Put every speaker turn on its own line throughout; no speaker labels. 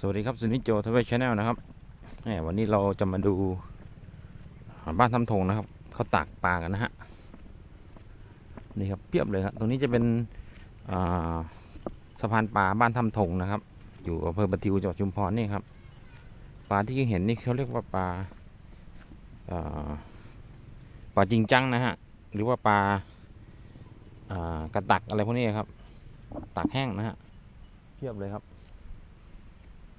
สวัสดีครับสุนิจโจทเวชาแนลนะครับวันนี้เราจะมาดูบ้านทำทงนะครับเขาตากปลากันนะฮะนี่ครับเพียบเลยครับตรงนี้จะเป็นสะพานปลาบ้านทำทงนะครับ อยู่อำเภอประทิวจังหวัดชุมพรนี่ครับปลาที่เห็นนี่เขาเรียกว่าปลาปลาจริงจังนะฮะหรือว่าปลากระตักอะไรพวกนี้ครับตักแห้งนะฮะเพียบเลยครับ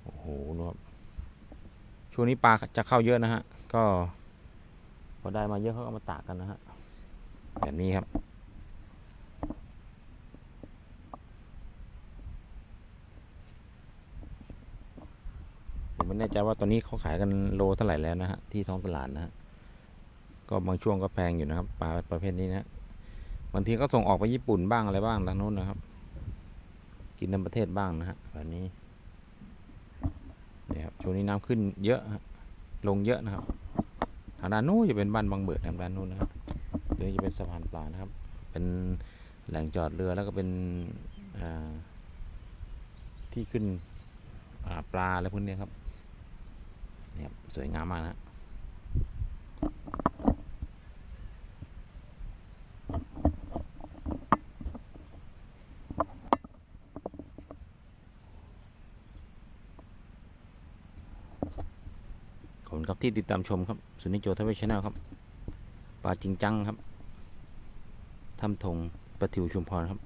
โอ้โหดูครับช่วงนี้ปลาจะเข้าเยอะนะฮะ ก็พอได้มาเยอะเขาก็มาตากกันนะฮะ แบบนี้ครับ ผมไม่แน่ใจว่าตอนนี้เขาขายกันโลเท่าไหร่แล้วนะฮะ ที่ท้องตลาดนะฮะ ก็บางช่วงก็แพงอยู่นะครับ ปลาประเภทนี้นะบางทีก็ส่งออกไปญี่ปุ่นบ้างอะไรบ้างทางโน้นนะครับ กินในประเทศบ้างนะฮะแบบนี้ วงนี้น้ำขึ้นเยอะลงเยอะนะครับทางด้านนู้นจะเป็นบ้านบางเบิดทางด้านนู้นนะครับหรือจะเป็นสะพานปลานะครับ เป็นแหล่งจอดเรือแล้วก็เป็นที่ขึ้นอ่าปลาอะไรพวกนี้ครับเนี่ยสวยงามมากนะฮะขอบ คุณครับที่ติดตามชมครับสุนิจโจทวีชแนลครับปลาจริงจังครับทำทงประทิวชุมพรครับ